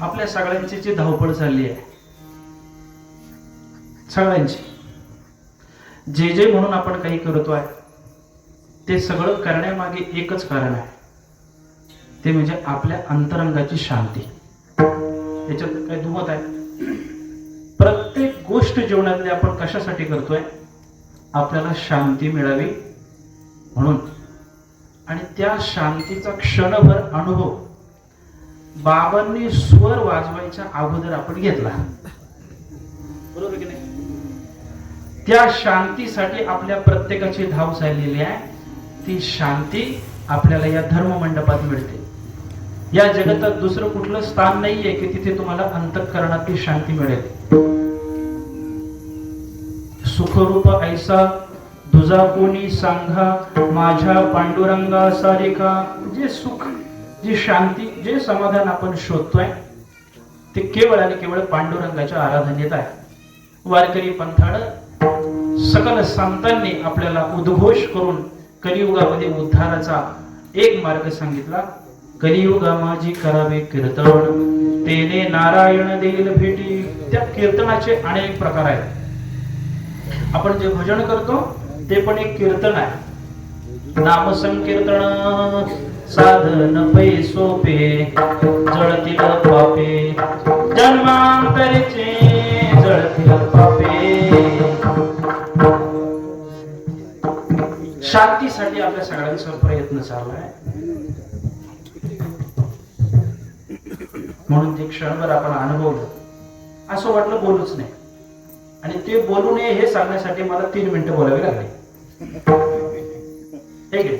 आपल्या सगळ्यांची जी धावपळ चालली आहे सगळ्यांची जे जे म्हणून आपण काही करतोय ते सगळं करण्यामागे एकच कारण आहे. ते म्हणजे आपल्या अंतरंगाची शांती. याच्यात काही दुमत आहे? प्रत्येक गोष्ट जीवनातली आपण कशासाठी करतोय? आपल्याला शांती मिळावी म्हणून. आणि त्या शांतीचा क्षणभर अनुभव बाबांनी स्वर वाजवायच्या अगोदर आपण घेतला. बरोबर की नाही? त्या शांतीसाठी आपल्या प्रत्येकाची धाव चाललेली आहे. ती शांती आपल्याला या धर्म मंडपात मिळते. या जगतात दुसरं कुठलं स्थान नाहीये की तिथे तुम्हाला अंतःकरणातली शांती मिळेल. सुखरूप ऐसा तुझा कोणी सांगा माझ्या पांडुरंगा सारिका जे सुख जी शांती जे समाधान आपण शोधतोय ते केवळ आणि केवळ पांडुरंगाच्या आराधनेत आहे. वारकरी पंथाळ सकल संतांनी आपल्याला उद्घोष करून कलियुगामध्ये उद्धाराचा एक मार्ग सांगितला. कलियुगा माझी करावे कीर्तन तेने नारायण देईल भेटी. त्या कीर्तनाचे अनेक प्रकार आहेत. आपण जे भजन करतो ते पण एक कीर्तन आहे. नाम संकीर्तन साधन पै सोपे जळतील पापे जन्मांतरीचे जळतील पापे. शांतीसाठी आपल्या सगळ्यांचा प्रयत्न चाललाय म्हणून ते क्षणभर आपण अनुभवलं. असं वाटलं बोलूच नाही. आणि ते बोलू नये हे सांगण्यासाठी मला तीन मिनिटं बोलावी लागली. हे घे